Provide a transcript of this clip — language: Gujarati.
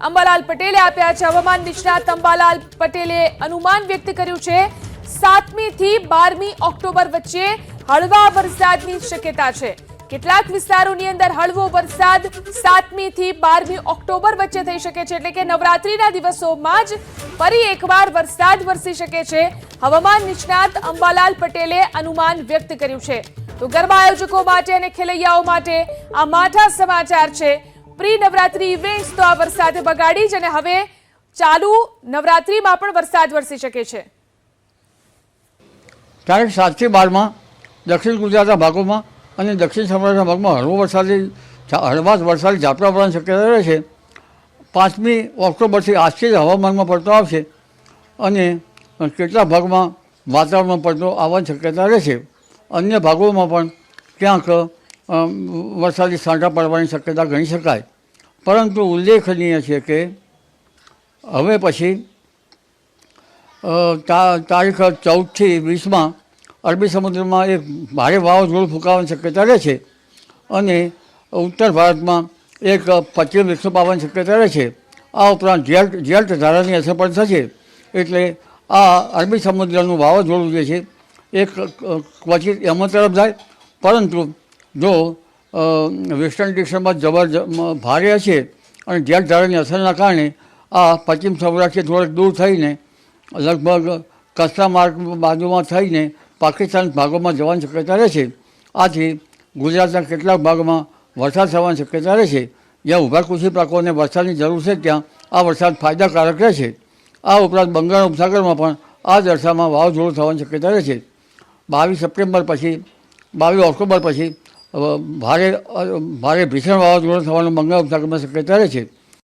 અંબાલાલ પટેલે આપ્યા છે. હવામાન નિષ્ણાત અંબાલાલ પટેલે અનુમાન વ્યક્ત કર્યું છે, સાતમી થી બારમી ઓક્ટોબર વચ્ચે હળવા વરસાદની શક્યતા છે. કેટલાક વિસ્તારોની અંદર હળવો વરસાદ સાતમી થી બારમી ઓક્ટોબર વચ્ચે થઈ શકે છે. એટલે કે નવરાત્રીના દિવસોમાં જ ફરી એકવાર વરસાદ વરસી શકે છે. હવામાન નિષ્ણાત અંબાલાલ પટેલે અનુમાન વ્યક્ત કર્યું છે. તો ગરબા આયોજકો માટે અને ખેલૈયાઓ માટે આ માઠા સમાચાર છે. પ્રી નવરાત્રી ઇવેન્ટ્સ તો આ વરસાદે બગાડી જ અને હવે ચાલુ નવરાત્રીમાં પણ વરસાદ વરસી શકે છે. તારીખ સાતથી બારમાં દક્ષિણ ગુજરાતના ભાગોમાં અને દક્ષિણ સૌરાષ્ટ્રના ભાગમાં હળવો વરસાદી હળવા વરસાદી ઝાપટા પડવાની શક્યતા રહે છે. પાંચમી ઓક્ટોબરથી આજથી જ હવામાનમાં પડતો આવશે અને કેટલા ભાગમાં વાતાવરણમાં પડતો આવવાની શક્યતા રહેશે. અન્ય ભાગોમાં પણ ક્યાંક વરસાદી સાંટા પડવાની શક્યતા ગણી શકાય. પરંતુ ઉલ્લેખનીય છે કે હવે પછી તારીખ ચૌદથી વીસમાં અરબી સમુદ્રમાં એક ભારે વાવાઝોડું ફૂંકાવાની શક્યતા રહે છે અને ઉત્તર ભારતમાં એક પશ્ચિમ વિક્ષેપ આવવાની શક્યતા રહે છે. આ ઉપરાંત જેટ જેટ ધારાની અસર પણ થશે. એટલે આ અરબી સમુદ્રનું વાવાઝોડું જે છે, એક ક્વચિત એમાં તરફ જાય. પરંતુ જો વેસ્ટર્ન ડિસ્ટર્બન્સ જબર ભારે હશે અને જેટ ધારાની અસરના કારણે આ પશ્ચિમ સૌરાષ્ટ્રથી થોડેક દૂર થઈને લગભગ કચ્છના માર્ગ બાજુમાં થઈને પાકિસ્તાન ભાગોમાં જવાની શક્યતા રહેશે. આથી ગુજરાતના કેટલાક ભાગોમાં વરસાદ થવાની શક્યતા રહેશે. જ્યાં ઊભા કૃષિ પાકોને વરસાદની જરૂર છે, ત્યાં આ વરસાદ ફાયદાકારક રહેશે. આ ઉપરાંત બંગાળ ઉપસાગરમાં પણ આ અરસામાં વાવાઝોડું થવાની શક્યતા રહેશે. બાવીસ સપ્ટેમ્બર પછી, બાવીસ ઓક્ટોબર પછી ભારે ભારે ભીષણ વાવાઝોડું થવાનું બંગાળ ઉપસાગરમાં શક્યતા રહે છે.